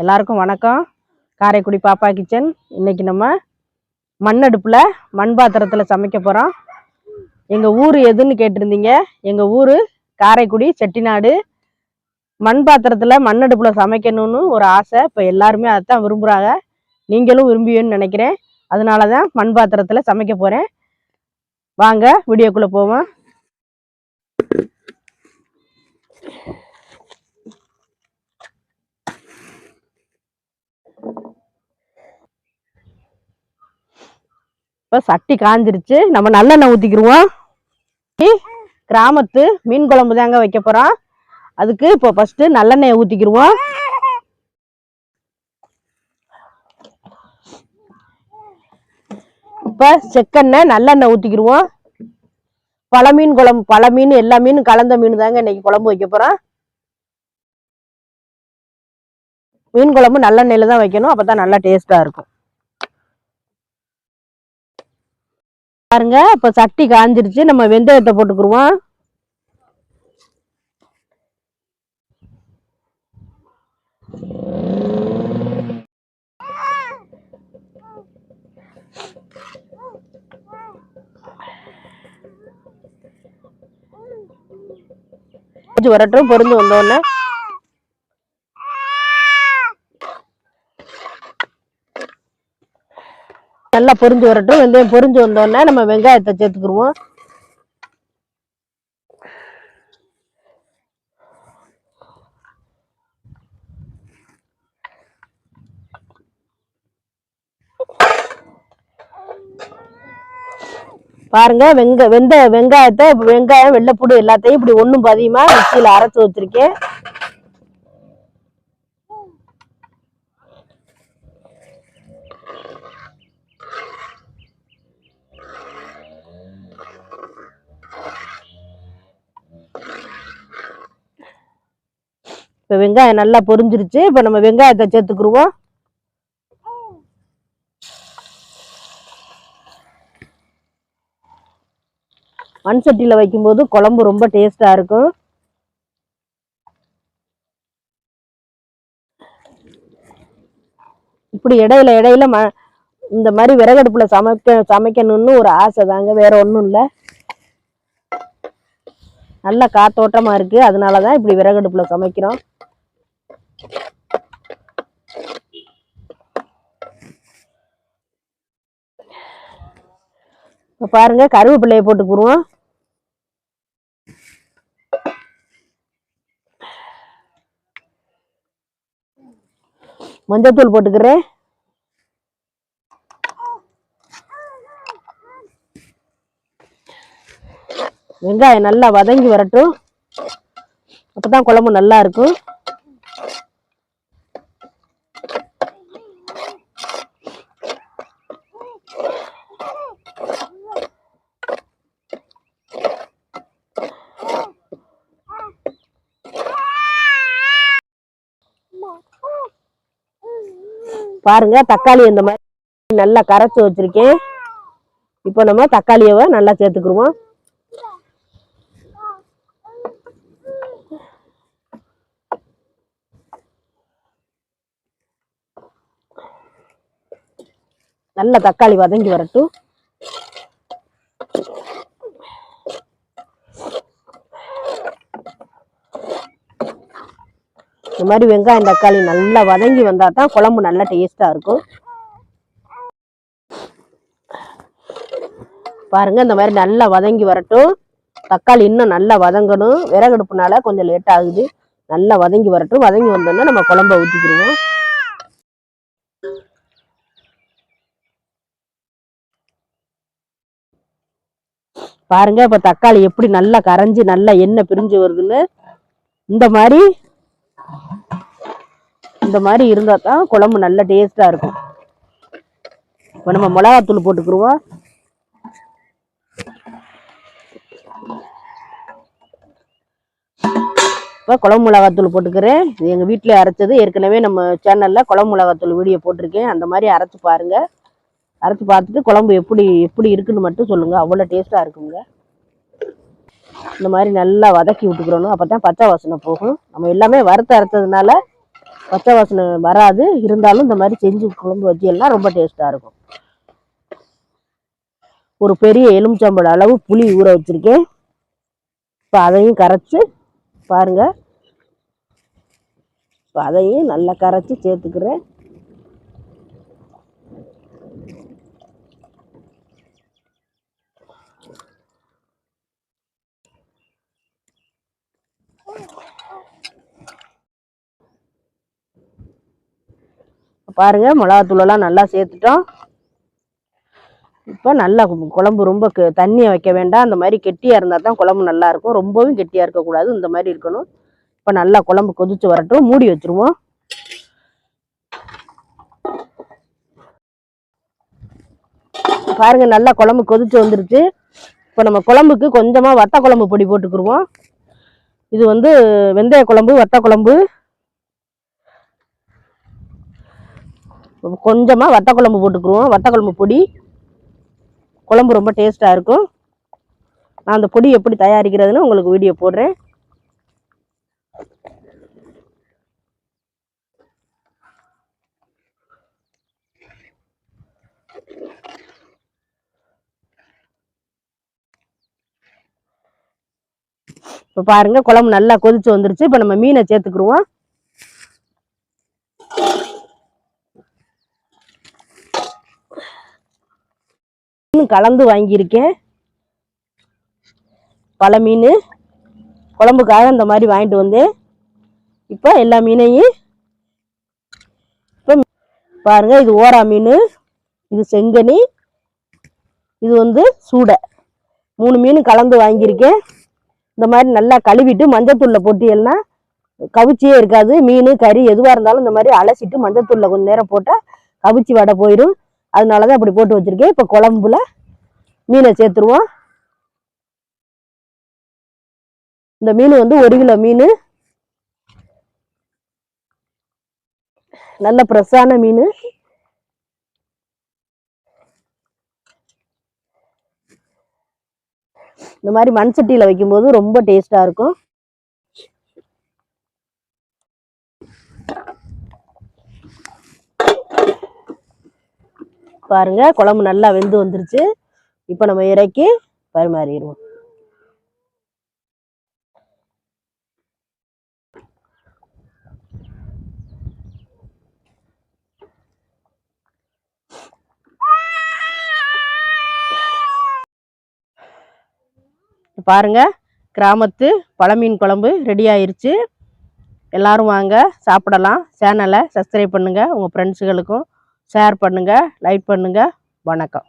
எல்லாருக்கும் வணக்கம். காரைக்குடி பாப்பா கிச்சன். இன்னைக்கு நம்ம மண் அடுப்பில் மண் பாத்திரத்தில் சமைக்க போகிறோம் எங்கள் ஊர் எதுன்னு கேட்டிருந்தீங்க? எங்கள் ஊர் காரைக்குடி செட்டிநாடு. மண் பாத்திரத்தில் மண் அடுப்பில் சமைக்கணும்னு ஒரு ஆசை. இப்போ எல்லாருமே அதைத்தான் விரும்புகிறாங்க நீங்களும் விரும்புவீன்னு நினைக்கிறேன். அதனால தான் மண் பாத்திரத்தில் சமைக்க போகிறேன் வாங்க வீடியோக்குள்ளே போவோம். இப்போ சட்டி காஞ்சிருச்சு. நம்ம நல்லெண்ணெய் ஊற்றிக்கிருவோம் கிராமத்து மீன் குழம்பு தாங்க வைக்க போகிறோம் அதுக்கு இப்போ ஃபஸ்ட்டு நல்லெண்ணெயை ஊற்றிக்கிருவோம் இப்போ செக்கெண்ணெய் நல்லெண்ணெய் ஊற்றிக்கிருவோம் பல மீன் குழம்பு பல மீன் எல்லா மீனும் கலந்த மீன் தாங்க இன்னைக்கு குழம்பு வைக்க போகிறோம் மீன் குழம்பு நல்லெண்ணெயில் தான் வைக்கணும். அப்போ தான் நல்லா டேஸ்ட்டாக இருக்கும். பாருங்க இப்ப சட்டி காஞ்சிருச்சு. நம்ம வெந்தயத்தை போட்டுக்குருவோம். வரட்டும் பொருந்து வந்தோடனே நல்லா பொரிஞ்சு வரட்டும். வெந்தயம் பொரிஞ்சு வந்தோடனே நம்ம வெங்காயத்தை சேர்த்துக்குருவோம். பாருங்க வெங்க வெந்த வெங்காயத்தை வெங்காயம் வெள்ளைப்பூடு எல்லாத்தையும் இப்படி ஒண்ணும் பதியமாக மிக்சியில அரைச்சு வச்சிருக்கேன். இப்போ வெங்காயம் நல்லா பொரிஞ்சிருச்சு. இப்போ நம்ம வெங்காயத்தை சேர்த்துக்குருவோம். மண் சட்டியில் வைக்கும்போது குழம்பு ரொம்ப டேஸ்டாக இருக்கும். இப்படி இடையில இடையில ம இந்த மாதிரி விறகடுப்பில் சமைக்க சமைக்கணும்னு ஒரு ஆசை தாங்க. வேற ஒன்றும் இல்லை. நல்ல காத்தோட்டமா இருக்கு. அதனால தான் இப்படி விறகடுப்புல சமைக்கிறோம். இப்போ பாருங்க கருவேப்பிள்ளையை போட்டுக்குருவோம் மஞ்சத்தூள் போட்டுக்கிறேன். வெங்காயம் நல்லா வதங்கி வரட்டும். அப்பதான் குழம்பு நல்லா இருக்கும். பாருங்க தக்காளி இந்த மாதிரி நல்லா கரைச்சி வச்சிருக்கேன். இப்போ நம்ம தக்காளியவை நல்லா சேர்த்துக்குருவோம் நல்ல தக்காளி வதங்கி வரட்டும். இந்த மாதிரி வெங்காயம் தக்காளி நல்லா வதங்கி வந்தால் தான் குழம்பு நல்லா டேஸ்ட்டாக இருக்கும். பாருங்கள் இந்த மாதிரி நல்லா வதங்கி வரட்டும். தக்காளி இன்னும் நல்லா வதங்கணும். விறகடுப்புனால கொஞ்சம் லேட் ஆகுது. நல்லா வதங்கி வரட்டும். வதங்கி வந்தோன்னா நம்ம குழம்ப ஊற்றிக்கிடுவோம் பாருங்க இப்போ தக்காளி எப்படி நல்லா கரைஞ்சி நல்லா எண்ணெய் பிரிஞ்சு வருதுன்னு. இந்த மாதிரி இந்த மாதிரி இருந்தால் தான் குழம்பு நல்ல டேஸ்ட்டாக இருக்கும். இப்போ நம்ம மிளகாத்தூள் போட்டுக்கிருவோம். இப்போ குழம்பு மிளகாத்தூள் போட்டுக்கிறேன். இது எங்கள் வீட்டில் அரைச்சது. ஏற்கனவே நம்ம சேனலில் குழம்பு மிளகாத்தூள் வீடியோ போட்டிருக்கேன். அந்த மாதிரி அரைச்சி பாருங்கள் அரைச்சி பார்த்துட்டு குழம்பு எப்படி எப்படி இருக்குன்னு மட்டும் சொல்லுங்கள் அவ்வளோ டேஸ்ட்டாக இருக்குங்க. இந்த மாதிரி நல்லா வதக்கி விட்டுக்கிறணும். அப்போ தான் பச்சை வாசனை போகும். நம்ம எல்லாமே வறுத்து அரைச்சதுனால பச்சை வாசனை வராது. இருந்தாலும் இந்த மாதிரி செஞ்சு குழம்பு வச்சு எல்லாம் ரொம்ப டேஸ்ட்டாக இருக்கும். ஒரு பெரிய எலுமிச்சம்பழம் அளவு புளி ஊற வச்சுருக்கேன். இப்போ அதையும் கரைச்சி பாருங்க. இப்போ அதையும் நல்லா கரைச்சி சேர்த்துக்கிறேன். பாருங்க மிளகாத்தூளெல்லாம் நல்லா சேர்த்துட்டோம். இப்போ நல்லா குழம்பு ரொம்ப க- தண்ணியை வைக்க வேண்டாம். அந்த மாதிரி கெட்டியாக இருந்தால் தான் குழம்பு நல்லாயிருக்கும் ரொம்பவும் கெட்டியாக இருக்கக்கூடாது. இந்த மாதிரி இருக்கணும். இப்போ நல்லா குழம்பு கொதிச்சு வரட்டும். மூடி வச்சிருவோம். பாருங்கள் நல்லா குழம்பு கொதிச்சு வந்துருச்சு. இப்போ நம்ம குழம்புக்கு கொஞ்சமாக வத்த குழம்பு பொடி போட்டுக்கிருவோம். இது வந்து வெந்தய குழம்பு வத்த குழம்பு கொஞ்சமாக வத்த குழம்பு போட்டுக்குருவோம். வத்த குழம்பு பொடி. குழம்பு ரொம்ப டேஸ்ட்டாக இருக்கும். நான் அந்த பொடி எப்படி தயாரிக்கிறதுன்னு உங்களுக்கு வீடியோ போடுறேன். இப்போ பாருங்கள் குழம்பு நல்லா கொதிச்சு வந்துருச்சு. இப்போ நம்ம மீனை சேர்த்துக்குருவோம். மீன் கலந்து வாங்கியிருக்கேன். பல மீன். குழம்புக்காக இந்த மாதிரி வாங்கிட்டு வந்தேன். இப்போ எல்லா மீனையும் இப்போ பாருங்கள் இது ஓரா மீன் இது செங்கனி இது வந்து சூடை. மூணு மீன் கலந்து வாங்கியிருக்கேன். இந்த மாதிரி நல்லா கழுவிட்டு மஞ்சத்தூளில் போட்டு கவிச்சியே இருக்காது. மீன் கறி எதுவாக இருந்தாலும் இந்த மாதிரி அலசிட்டு மஞ்சத்தூளில் கொஞ்சம் நேரம் போட்டால் கவிச்சி வடை போயிடும் அதனால தான் அப்படி போட்டு வச்சுருக்கேன். இப்போ குழம்புல மீனை சேர்த்துருவோம். இந்த மீன் வந்து ஒரு கிலோ மீன். நல்ல ஃப்ரெஷ்ஷான மீன். இந்த மாதிரி மண் சட்டியில் வைக்கும்போது ரொம்ப டேஸ்ட்டாக இருக்கும். பாருங்க. குழம்பு நல்லா வெந்து வந்துருச்சு. இப்போ நம்ம இறக்கி பரிமாறிடுவோம். பாருங்க. கிராமத்து பழமீன் குழம்பு ரெடி ஆயிருச்சு. எல்லாரும் வாங்க சாப்பிடலாம். சேனலை சப்ஸ்கிரைப் பண்ணுங்க. உங்கள் ஃப்ரெண்ட்ஸுகளுக்கும் ஷேர் பண்ணுங்கள் லைக் பண்ணுங்க. வணக்கம்.